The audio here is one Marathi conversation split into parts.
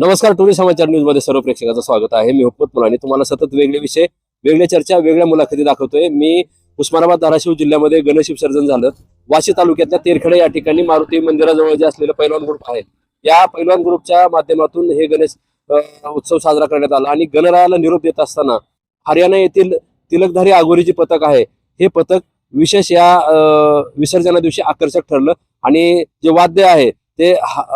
नमस्कार टुरिस्ट समाचार न्यूजमध्ये सर्व प्रेक्षकाचं स्वागत आहे. मी हुकमत मुलानी. तुम्हाला सतत वेगळे विषय वेगळ्या चर्चा वेगळ्या मुलाखती दाखवतोय. मी उस्मानाबाद धाराशिव जिल्ह्यामध्ये गणेश विसर्जन झालं. वाशी तालुक्यातल्या तेरखेडे या ठिकाणी मारुती मंदिराजवळ जे असलेलं पैलवान ग्रुप आहे या पैलवान ग्रुपच्या माध्यमातून हे गणेश उत्सव साजरा करण्यात आला. आणि गणरायाला निरोप देत असताना हरियाणा येथील तिलकधारी आगोरी जे पथक आहे. हे पथक विशेष या विसर्जना दिवशी आकर्षक ठरलं. आणि जे वाद्य आहे ते हा-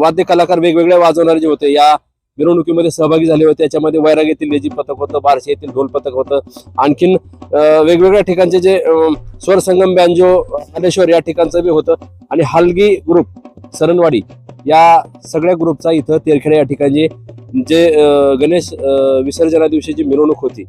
वाद्य कलाकार वेगवेगळे वाजवणारे जे होते या मिरवणुकीमध्ये सहभागी झाले होते. त्याच्यामध्ये वैराग येथील लेझिम पथक होतं बारशे येथील ढोल पथक होतं. आणखीन वेगवेगळ्या ठिकाणचे जे स्वर संगम बँजो हालेश्वर या ठिकाणचं बी होतं. आणि हलगी ग्रुप सरणवाडी या सगळ्या ग्रुपचा इथं तेरखेडा या ठिकाणी जे गणेश विसर्जना दिवशी जी मिरवणूक होती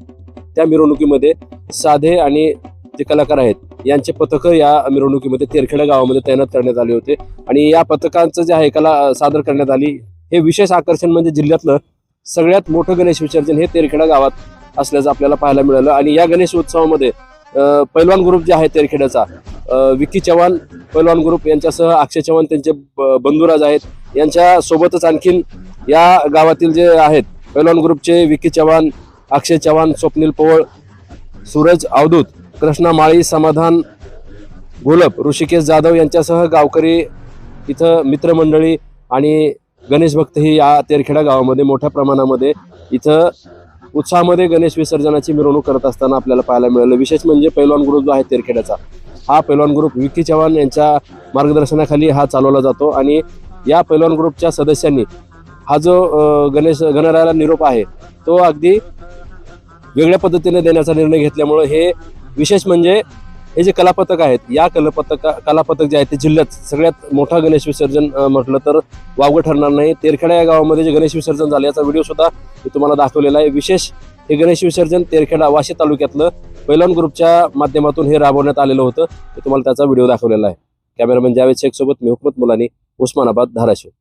त्या मिरवणुकीमध्ये साधे आणि जे कलाकार आहेत यांचे पथकं या मिरवणुकीमध्ये तेरखेडा गावामध्ये तैनात करण्यात आले होते. आणि या पथकांचं जे आहे कला सादर करण्यात आली हे विशेष आकर्षण म्हणजे जिल्ह्यातलं सगळ्यात मोठं गणेश विसर्जन हे तेरखेडा गावात असल्याचं आपल्याला पाहायला मिळालं. आणि या गणेश उत्सवामध्ये पैलवान ग्रुप जे आहे तेरखेड्याचा विकी चव्हाण पैलवान ग्रुप यांच्यासह अक्षय चव्हाण त्यांचे ब- बंधुराज आहेत. यांच्या सोबतच आणखीन या गावातील जे आहेत पैलवान ग्रुपचे विकी चव्हाण अक्षय चव्हाण स्वप्नील पोवळ सूरज अवधूत कृष्णा माळी समाधान घोलप ऋषिकेश जाधव यांच्यासह गावकरी इथं मित्रमंडळी आणि गणेश भक्त ही या तेरखेडा गावामध्ये मोठ्या प्रमाणामध्ये इथं उत्साहामध्ये गणेश विसर्जनाची मिरवणूक करत असताना आपल्याला पाहायला मिळालं. विशेष म्हणजे पैलवान ग्रुप जो आहे तेरखेड्याचा हा पैलवान ग्रुप विक्की चव्हाण यांच्या मार्गदर्शनाखाली हा चालवला जातो आणि या पैलवान ग्रुपच्या सदस्यांनी हा जो गणेश गणरायाला निरोप आहे तो अगदी वेगळ्या पद्धतीने देण्याचा निर्णय घेतल्यामुळं हे विशेष म्हणजे हे जे कलापथक आहेत या कलापथक कलापथक जे आहेत ते जिल्ह्यात सगळ्यात मोठा गणेश विसर्जन म्हटलं तर वावगं ठरणार नाही. तेरखेडा या गावामध्ये जे गणेश विसर्जन झालं याचा व्हिडिओ सुद्धा मी तुम्हाला दाखवलेला आहे. विशेष हे गणेश विसर्जन तेरखेडा वाशी तालुक्यातलं पैलवान ग्रुपच्या माध्यमातून हे राबवण्यात आलेलं होतं. तुम्हाला त्याचा व्हिडिओ दाखवलेला आहे. कॅमेरामॅन जावेद शेख सोबत मी हुकमत मुलानी उस्मानाबाद धाराशिव.